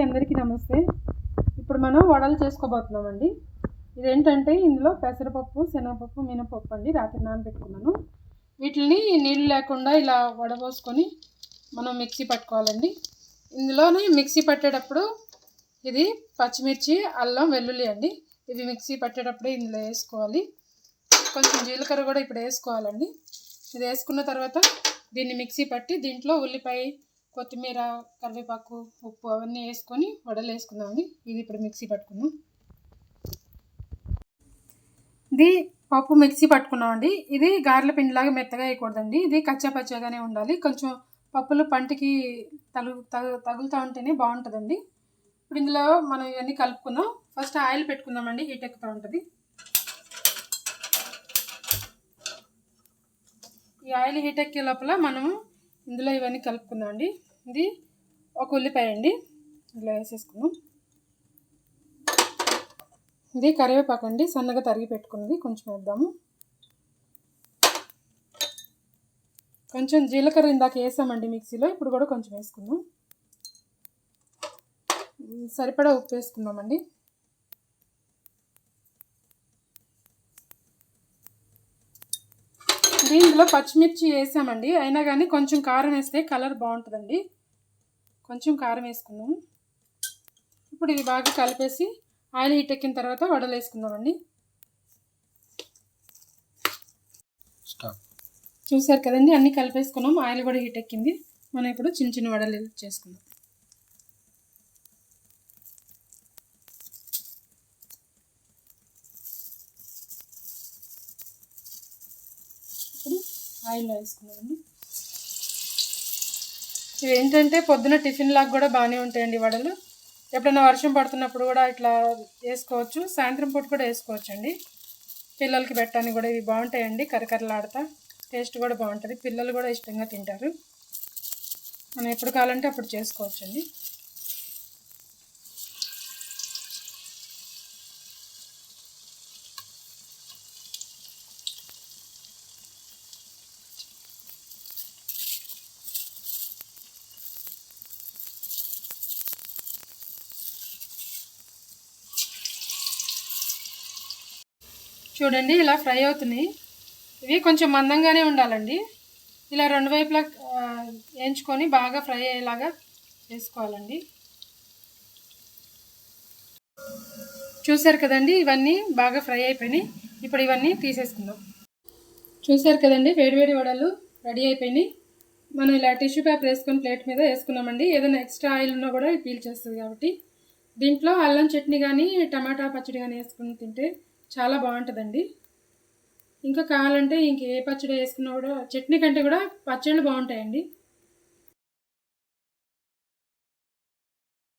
అందరికీ నమస్తే. ఇప్పుడు మనం వడలు చేసుకోబోతున్నామండి. ఇదేంటంటే ఇందులో పెసరపప్పు శనగపప్పు మినపప్పు అండి రాత్రి నానబెట్టుకున్నాను. వీటిని నీళ్ళు లేకుండా ఇలా వడబోసుకొని మనం మిక్సీ పట్టుకోవాలండి. ఇందులోనే మిక్సీ పట్టేటప్పుడు ఇది పచ్చిమిర్చి అల్లం వెల్లుల్లి అండి. ఇవి మిక్సీ పట్టేటప్పుడే ఇందులో వేసుకోవాలి. కొంచెం జీలకర్ర కూడా ఇప్పుడు వేసుకోవాలండి. ఇది వేసుకున్న తర్వాత దీన్ని మిక్సీ పట్టి దీంట్లో ఉల్లిపాయ కొత్తిమీర కరివేపాకు ఉప్పు అవన్నీ వేసుకొని వడలు వేసుకుందామని ఇది ఇప్పుడు మిక్సీ పట్టుకుందాం ఇది పప్పు మిక్సీ పట్టుకున్నామండి. ఇది గారెల పిండిలాగా మెత్తగా వేయకూడదండి. ఇది కచ్చా పచ్చాగానే ఉండాలి. కొంచెం పప్పులు పంటికి తగు తగు తగులుతూ ఉంటేనే బాగుంటుందండి. ఇప్పుడు ఇందులో మనం ఇవన్నీ కలుపుకుందాం. ఫస్ట్ ఆయిల్ పెట్టుకుందామండి. హీట్ ఎక్కుతూ ఉంటుంది. ఈ ఆయిల్ హీట్ ఎక్కే లోపల మనము ఇందులో ఇవన్నీ కలుపుకుందాం అండి. ఇది ఒక ఉల్లిపాయ అండి ఇలా వేసేసుకుందాం. ఇది కరివేపాకు అండి. సన్నగా తరిగి పెట్టుకున్నది కొంచెం వేద్దాము. కొంచెం జీలకర్ర ఇందాక వేసామండి మిక్సీలో. ఇప్పుడు కూడా కొంచెం వేసుకుందాం. సరిపడా ఉప్పు వేసుకుందామండి. దీంట్లో పచ్చిమిర్చి వేసామండి. అయినా కానీ కొంచెం కారం వేస్తే కలర్ బాగుంటుందండి. కొంచెం కారం వేసుకుందాం. ఇప్పుడు ఇది బాగా కలిపేసి ఆయిల్ హీట్ ఎక్కిన తర్వాత వడలు వేసుకుందామండి. చూసారు కదండి అన్నీ కలిపేసుకున్నాం. ఆయిల్ కూడా హీట్ ఎక్కింది. మనం ఇప్పుడు చిన్న చిన్న వడలు చేసుకుందాం. ఆయిల్లో వేసుకున్నామండి ఇవి ఏంటంటే పొద్దున టిఫిన్ లాగా కూడా బాగానే ఉంటాయండి వడలు. ఎప్పుడైనా వర్షం పడుతున్నప్పుడు కూడా ఇట్లా వేసుకోవచ్చు. సాయంత్రం పూట కూడా వేసుకోవచ్చు అండి పిల్లలకి పెట్టడానికి కూడా ఇవి బాగుంటాయండి. కరకరలాడతా టేస్ట్ కూడా బాగుంటుంది. పిల్లలు కూడా ఇష్టంగా తింటారు. మనం ఎప్పుడు కావాలంటే అప్పుడు చేసుకోవచ్చండి. చూడండి ఇలా ఫ్రై అవుతున్నాయి. ఇవి కొంచెం మందంగానే ఉండాలండి. ఇలా రెండు వైపులా వేయించుకొని బాగా ఫ్రై అయ్యేలాగా చేసుకోవాలండి. చూసారు కదండి ఇవన్నీ బాగా ఫ్రై అయిపోయినాయి. ఇప్పుడు ఇవన్నీ తీసేసుకుందాం. చూసారు కదండి వేడివేడి వడలు రెడీ అయిపోయినాయి. మనం ఇలా టిష్యూ పేపర్ వేసుకొని ప్లేట్ మీద వేసుకున్నామండి. ఏదైనా ఎక్స్ట్రా ఆయిల్ ఉన్నా కూడా పీల్ చేస్తుంది కాబట్టి. దీంట్లో అల్లం చట్నీ కానీ టమాటా పచ్చడి కానీ వేసుకుని తింటే చాలా బాగుంటుందండి. ఇంకా కావాలంటే ఇంక ఏ పచ్చడి వేసుకున్నా కూడా చట్నీ కంటే కూడా పచ్చళ్ళు బాగుంటాయండి.